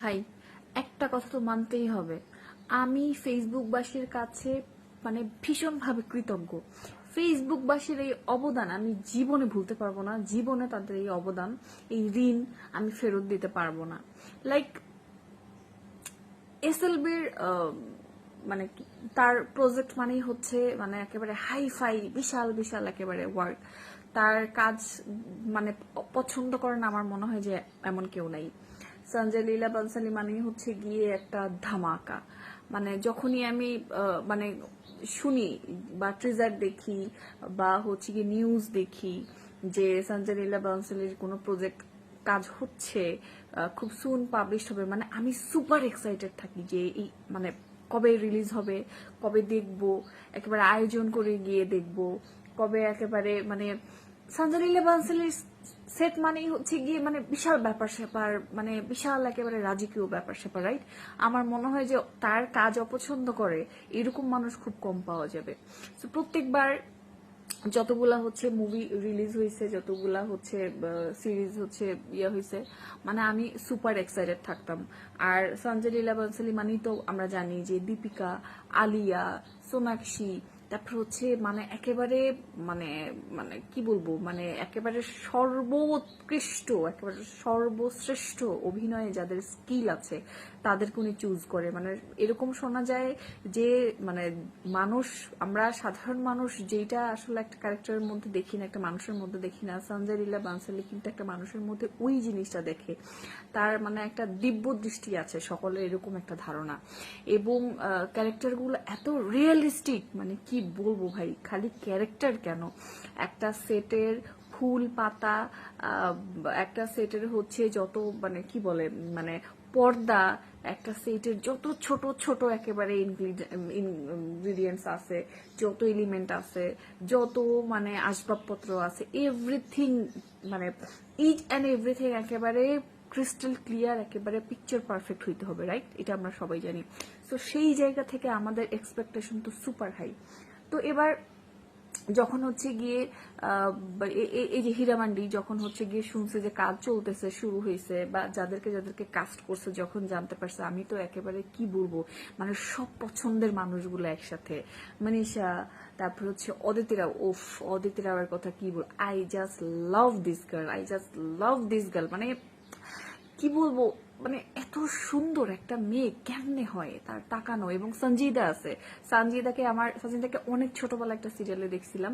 ভাই, একটা কথা তো মানতেই হবে। আমি ফেসবুকবাসীর কাছে মানে ভীষণভাবে কৃতজ্ঞ। ফেসবুকবাসীর এই অবদান আমি জীবনে ভুলতে পারব না। জীবনে তাদের এই অবদান, এই ঋণ আমি ফেরত দিতে পারব না। লাইক এসএলবির মানে তার প্রজেক্ট মানেই হচ্ছে মানে একেবারে হাই ফাই বিশাল বিশাল একেবারে ওয়ার্ক তার কাজ মানে পছন্দ করেন আমার মনে হয় যে এমন কেউ নাই। সঞ্জয় লীলা বানসালি মানে হচ্ছে গিয়ে একটা ধামাকা। মানে যখনই আমি মানে শুনি বা ট্রিজার দেখি বা হচ্ছে গিয়ে নিউজ দেখি যে সঞ্জয় লীলা বানসালির কোনো প্রজেক্ট কাজ হচ্ছে খুব সুন পাবলিশ হবে মানে আমি সুপার এক্সাইটেড থাকি যে এই মানে কবে রিলিজ হবে, কবে দেখব, একেবারে আয়োজন করে গিয়ে দেখব, কবে একেবারে মানে সানজালিলা বানসালির সেট মানেই হচ্ছে গিয়ে মানে বিশাল ব্যাপার স্যাপার মানে বিশাল একেবারে রাজকীয় ব্যাপার স্যাপার রাইট আমার মনে হয় যে তার কাজ অপছন্দ করে, এরকম মানুষ খুব কম পাওয়া যাবে। তো প্রত্যেকবার যতগুলা হচ্ছে মুভি রিলিজ হয়েছে যতগুলা হচ্ছে সিরিজ হচ্ছে ইয়ে হয়েছে মানে আমি সুপার এক্সাইটেড থাকতাম। আর সঞ্জয় লীলা বনসালি মানেই তো আমরা জানি যে দীপিকা, আলিয়া, সোনাক্ষী তারপর হচ্ছে মানে একেবারে মানে মানে কি বলব মানে একেবারে সর্বোৎকৃষ্ট, একেবারে সর্বশ্রেষ্ঠ অভিনয়ে যাদের স্কিল আছে, তাদেরকে উনি চুজ করে। মানে এরকম শোনা যায় যে মানে মানুষ, আমরা সাধারণ মানুষ যেটা আসলে একটা ক্যারেক্টারের মধ্যে দেখি না, একটা মানুষের মধ্যে দেখি না, সঞ্জয় লীলা বানসালি কিন্তু একটা মানুষের মধ্যে ওই জিনিসটা দেখে। তার মানে একটা দিব্য দৃষ্টি আছে সকলের এরকম একটা ধারণা। এবং ক্যারেক্টারগুলো এত রিয়েলিস্টিক মানে কি বলব ভাই? খালি ক্যারেক্টার কেন? একটা সেটের ফুল পাতা একটা সেটের হচ্ছে যত মানে কি বলে মানে পর্দা, একটা সেটের যত ছোট ছোট একেবারে ইনগ্রিডিয়েন্টস আছে, যত এলিমেন্ট আছে, যত মানে আসবাবপত্র আছে এভরিথিং মানে ইচ অ্যান্ড এভরিথিং একেবারে ক্রিস্টাল ক্লিয়ার একেবারে পিকচার পারফেক্ট হইতে হবে রাইট এটা আমরা সবাই জানি। তো সেই জায়গা থেকে আমাদের এক্সপেকটেশন তো সুপার হাই তো এবার যখন হচ্ছে গিয়ে এই যে হীরামান্ডি, যখন হচ্ছে গিয়ে শুনছে যে কাজ চলতেছে, শুরু হয়েছে বা যাদেরকে যাদেরকে কাস্ট করছে, যখন জানতে পারছে, আমি তো একেবারে কি বলব? মানে সব পছন্দের মানুষগুলো একসাথে। মানিষা, তারপর হচ্ছে অদিতি রাও ওফ অদিতি রাওয়ের কথা কি বল I just love this girl I just love this girl মানে কি বলব? মানে এত সুন্দর একটা মেয়ে কেমনে হয় তার তাকানো? এবং সঞ্জিদা আছে। সঞ্জিদাকে আমার, সঞ্জিদাকে অনেক ছোটবেলা একটা সিরিয়ালে দেখছিলাম।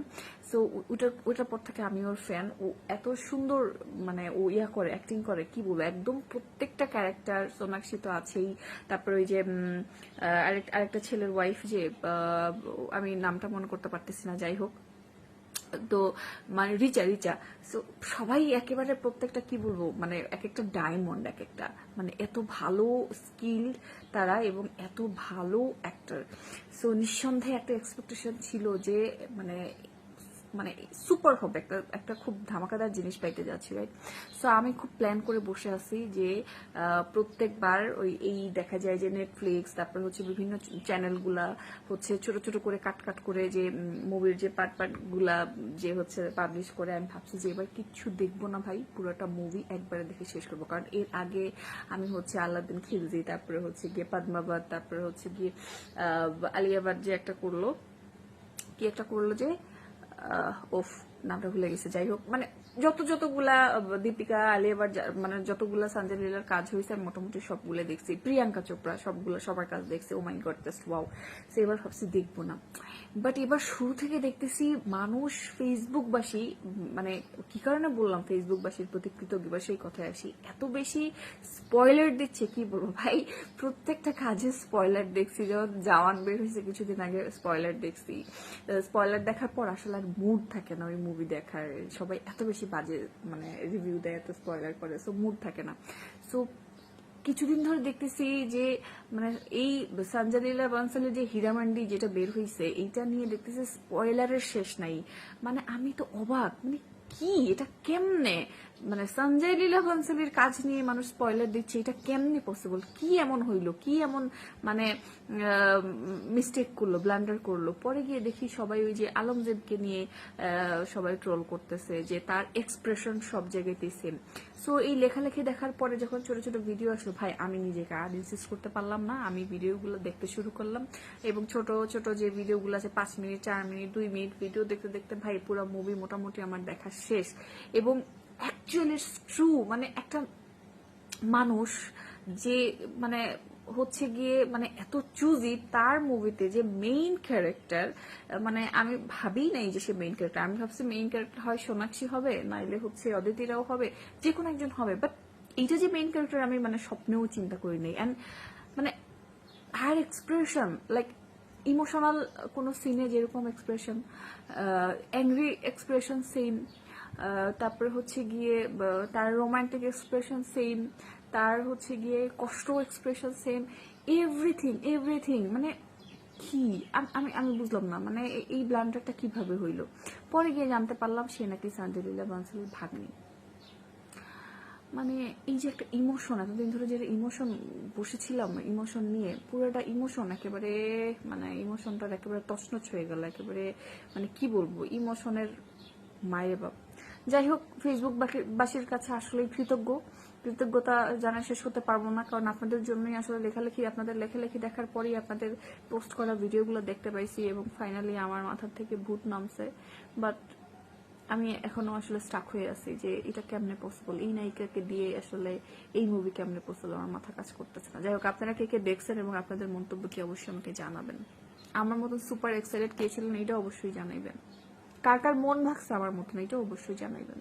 সো ওটার ওটার পর থেকে আমি ওর ফ্যান ও এত সুন্দর মানে ও ইয়া করে অ্যাক্টিং করে, কি বলব? একদম প্রত্যেকটা ক্যারেক্টার সোনাক্ষী তো আছেই। তারপরে ওই যে আরেকটা ছেলের ওয়াইফ যে আমি নামটা মনে করতে পারতেছি না, যাই হোক। তো মানে রিচা রিচা। সো সবাই একেবারে প্রত্যেকটা, কি বলব মানে এক একটা ডায়মন্ড এক একটা মানে এত ভালো স্কিল তারা এবং এত ভালো অ্যাক্টার সো নিঃসন্দেহে একটা এক্সপেকটেশন ছিল যে মানে মানে সুপার হবে একটা একটা খুব ধামাকাদার জিনিস পাইতে যাচ্ছি রাইট সো আমি খুব প্ল্যান করে বসে আছি যে প্রত্যেকবার ওই, এই দেখা যায় যে নেটফ্লিক্স তারপর হচ্ছে বিভিন্ন চ্যানেলগুলা হচ্ছে ছোট ছোট করে কাট কাট করে যে মুভির যে পার্ট পার্টগুলা যে হচ্ছে পাবলিশ করে, আমি ভাবছি যে এবার কিচ্ছু দেখব না ভাই, পুরোটা মুভি একবারে দেখে শেষ করব। কারণ এর আগে আমি হচ্ছে আলাদিন খিলজি, তারপরে হচ্ছে গিয়ে পদ্মাবাদ তারপরে হচ্ছে গিয়ে আলিয়াবাদ যে একটা করল, কি একটা করল যে ওফ নামটা ভুলে গেছে। যাই হোক মানে যত যতগুলা দীপিকা আলিয়াবার মানে যতগুলা সঞ্জয় লীলার কাজ হয়েছে, আমি মোটামুটি সবগুলো দেখছি। প্রিয়াঙ্কা চোপড়া সবগুলো, সবার কাজ দেখছি। Oh my god just wow সে এবার ভাবছি দেখব না। বাট এবার শুরু থেকে দেখতেছি মানুষ ফেসবুকবাসী মানে কি কারণে বললাম ফেসবুকবাসীর প্রতি কৃতজ্ঞ বা সেই কথায় আসি? এত বেশি স্পয়লার দিচ্ছে, কি বলব ভাই? প্রত্যেকটা কাজে স্পয়লার দেখছি। যেমন জাওয়ান বের হয়েছে কিছুদিন আগে স্পয়লার দেখছি। স্পয়লার দেখার পর আসলে আর মুড থাকে না ওই মুভি দেখার। সবাই এত বেশি বাজে মানে রিভিউ দেয়, এত স্পয়লার করে সো মুড থাকে না। সো কিছুদিন ধরে দেখতেছি যে মানে এই সঞ্জালীলা বনসালের যে হীরামান্ডি যেটা বের হয়েছে এইটা নিয়ে দেখতেছি স্পয়লারের শেষ নাই। মানে আমি তো অবাক মানে কি? এটা কেমনে? মানে সঞ্জয় লীলা বনসলির কাজ নিয়ে মানুষ স্পয়লার দিচ্ছে, এটা কেমনে পসিবল কি এমন হইল? কি এমন মানে মিস্টেক করল ব্লান্ডার করল? পরে গিয়ে দেখি সবাই ওই যে আলমজেদকে নিয়ে সবাই ট্রোল করতেছে যে তার এক্সপ্রেশন সব জায়গাতেই সেম সো এই লেখালেখি দেখার পরে যখন ছোট ছোট ভিডিও আসলো, ভাই, আমি নিজেকে আর ইনসিস্ট করতে পারলাম না, আমি ভিডিওগুলো দেখতে শুরু করলাম এবং ছোট ছোট যে ভিডিওগুলো আছে, পাঁচ মিনিট, চার মিনিট, দুই মিনিট ভিডিও দেখতে দেখতে, ভাই, পুরো মুভি মোটামুটি আমার দেখা শেষ। এবং অ্যাকচুয়ালি ট্রু মানে একটা মানুষ যে মানে হচ্ছে গিয়ে মানে এত চুজি তার মুভিতে যে মেইন ক্যারেক্টার মানে আমি ভাবি নাই যে সে মেইন ক্যারেক্টার আমি ভাবছি মেইন ক্যারেক্টার হয় সোনাক্ষী হবে, নাইলে হচ্ছে অদিতিরাও হবে যে কোনো একজন হবে। বাট এইটা যে মেইন ক্যারেক্টার আমি মানে স্বপ্নেও চিন্তা করি নাই। অ্যান্ড মানে হার এক্সপ্রেশন লাইক ইমোশনাল কোনো সিনে যেরকম এক্সপ্রেশন অ্যাংরি এক্সপ্রেশন সেম তারপরে হচ্ছে গিয়ে তার রোমান্টিক এক্সপ্রেশন সেম তার হচ্ছে গিয়ে কষ্ট এক্সপ্রেশন সেম এভরিথিং এভরিথিং মানে কি? আম- আমি বুঝলাম না মানে এই ব্লান্ডারটা কীভাবে হইল? পরে গিয়ে জানতে পারলাম সে নাকি সান্দিলীলা বানসালের ভাগ্নি। মানে এই যে একটা ইমোশন এতদিন ধরে যে ইমোশন বসেছিলাম ইমোশন নিয়ে, পুরোটা ইমোশন একেবারে মানে ইমোশনটার একেবারে তছনছ হয়ে গেল, একেবারে মানে কি বলব ইমোশনের মায়ের বাপ। যাই হোক ফেসবুক বাসীর কাছে আসলে কৃতজ্ঞ। কৃতজ্ঞতা জানা শেষ করতে পারব না, কারণ আপনাদের জন্যই আসলে লেখালেখি, আপনাদের লেখালেখি দেখার পরেই আপনাদের পোস্ট করা ভিডিওগুলো দেখতে পাইছি এবং ফাইনালি আমার মাথার থেকে ভূত নামছে। বাট আমি এখনও আসলে স্টাক হয়ে আছি যে এটা কেমনে পসিবল এই নায়িকাকে দিয়ে আসলে এই মুভি কেমনে পসিবল আমার মাথা কাজ করতেছে না। যাই হোক আপনারা কে কে দেখছেন এবং আপনাদের মন্তব্যটি অবশ্যই আমাকে জানাবেন। আমার মতন সুপার এক্সাইটেড কে ছিলেন, এটা অবশ্যই জানাইবেন। কার কার মন ভাগছে আমার মতন এটা অবশ্যই জানাইবেন।